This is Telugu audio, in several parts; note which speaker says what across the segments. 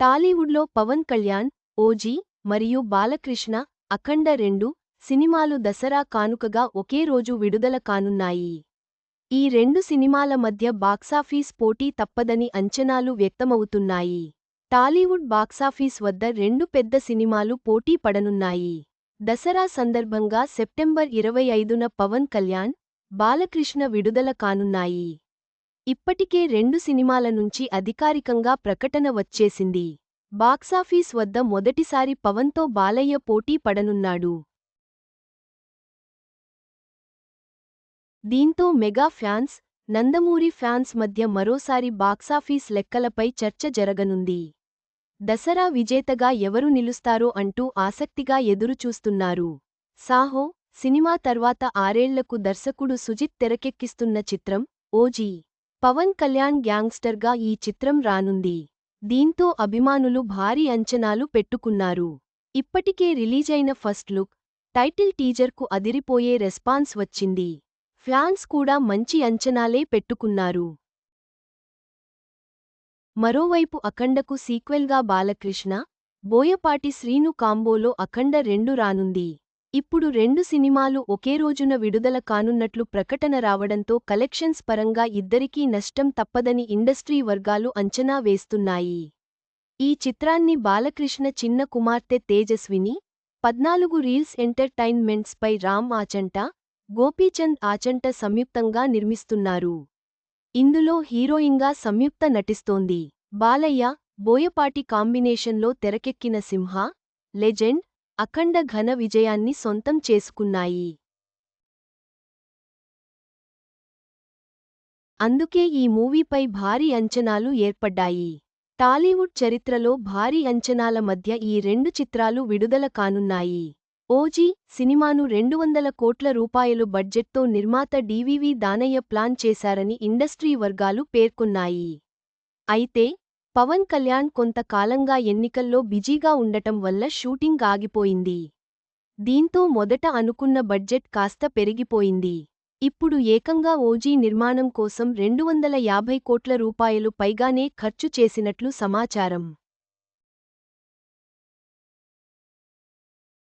Speaker 1: టాలీవుడ్లో పవన్ కళ్యాణ్ ఓజీ మరియు బాలకృష్ణ అఖండ రెండు సినిమాలు దసరా కానుకగా ఒకే రోజు విడుదల కానున్నాయి. ఈ రెండు సినిమాల మధ్య బాక్సాఫీస్ పోటీ తప్పదని అంచనాలు వ్యక్తమవుతున్నాయి. టాలీవుడ్ బాక్సాఫీస్ వద్ద రెండు పెద్ద సినిమాలు పోటీ పడనున్నాయి. దసరా సందర్భంగా సెప్టెంబర్ ఇరవై ఐదున పవన్ కళ్యాణ్ బాలకృష్ణ విడుదల కానున్నాయి. ఇప్పటికే రెండు సినిమాల నుంచి అధికారికంగా ప్రకటన వచ్చేసింది. బాక్సాఫీస్ వద్ద మొదటిసారి పవన్తో బాలయ్య పోటీ పడనున్నాడు. దీంతో మెగా ఫ్యాన్స్ నందమూరి ఫ్యాన్స్ మధ్య మరోసారి బాక్సాఫీస్ లెక్కలపై చర్చ జరగనుంది. దసరా విజేతగా ఎవరు నిలుస్తారో అంటూ ఆసక్తిగా ఎదురుచూస్తున్నారు. సాహో సినిమా తర్వాత ఆరేళ్ళకు దర్శకుడు సుజిత్ తెరకెక్కిస్తున్న చిత్రం ఓజీ. పవన్ కళ్యాణ్ గ్యాంగ్స్టర్గా ఈ చిత్రం రానుంది. దీంతో అభిమానులు భారీ అంచనాలు పెట్టుకున్నారు. ఇప్పటికే రిలీజైన ఫస్ట్ లుక్ టైటిల్ టీజర్కు అదిరిపోయే రెస్పాన్స్ వచ్చింది. ఫ్యాన్స్ కూడా మంచి అంచనాలే పెట్టుకున్నారు. మరోవైపు అఖండకు సీక్వెల్గా బాలకృష్ణ బోయపాటి శ్రీను కాంబోలో అఖండ రెండు రానుంది. ఇప్పుడు రెండు సినిమాలు ఒకే రోజున విడుదల కానున్నట్లు ప్రకటన రావడంతో కలెక్షన్స్ పరంగా ఇద్దరికీ నష్టం తప్పదని ఇండస్ట్రీ వర్గాలు అంచనా వేస్తున్నాయి. ఈ చిత్రాన్ని బాలకృష్ణ చిన్న కుమార్తె తేజస్విని పద్నాలుగు రీల్స్ ఎంటర్టైన్మెంట్స్పై రామ్ ఆచంట గోపీచంద్ ఆచంట సంయుక్తంగా నిర్మిస్తున్నారు. ఇందులో హీరోయిన్గా సంయుక్త నటిస్తోంది. బాలయ్య బోయపాటి కాంబినేషన్లో తెరకెక్కిన సింహ లెజెండ్ అఖండ ఘన విజయాన్ని సొంతం చేసుకున్నాయి. అందుకే ఈ మూవీపై భారీ అంచనాలు ఏర్పడ్డాయి. టాలీవుడ్ చరిత్రలో భారీ అంచనాల మధ్య ఈ రెండు చిత్రాలు విడుదల కానున్నాయి. ఓజీ సినిమాను రెండు వందల కోట్ల రూపాయలు బడ్జెట్తో నిర్మాత డీవీవీ దానయ్య ప్లాన్ చేశారని ఇండస్ట్రీ వర్గాలు పేర్కొన్నాయి. అయితే పవన్ కళ్యాణ్ కొంతకాలంగా ఎన్నికల్లో బిజీగా ఉండటం వల్ల షూటింగ్ ఆగిపోయింది. దీంతో మొదట అనుకున్న బడ్జెట్ కాస్త పెరిగిపోయింది. ఇప్పుడు ఏకంగా ఓజీ నిర్మాణం కోసం రెండు వందల యాభై కోట్ల రూపాయలు పైగానే ఖర్చు చేసినట్లు సమాచారం.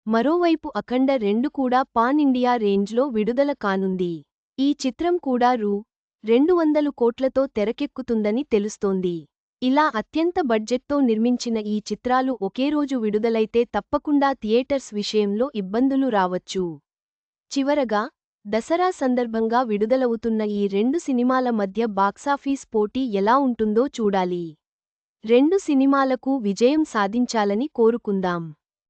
Speaker 1: మరోవైపు అఖండ రెండు కూడా పాన్ ఇండియా రేంజ్లో విడుదల కానుంది. ఈ చిత్రం కూడా రూ. రెండు వందలు కోట్లతో తెరకెక్కుతుందని తెలుస్తోంది. ఇలా అత్యంత బడ్జెట్తో నిర్మించిన ఈ చిత్రాలు ఒకే రోజు విడుదలైతే తప్పకుండా థియేటర్స్ విషయంలో ఇబ్బందులు రావచ్చు. చివరగా దసరా సందర్భంగా విడుదలవుతున్న ఈ రెండు సినిమాల మధ్య బాక్సాఫీస్ పోటీ ఎలా ఉంటుందో చూడాలి. రెండు సినిమాలకు విజయం సాధించాలని కోరుకుందాం.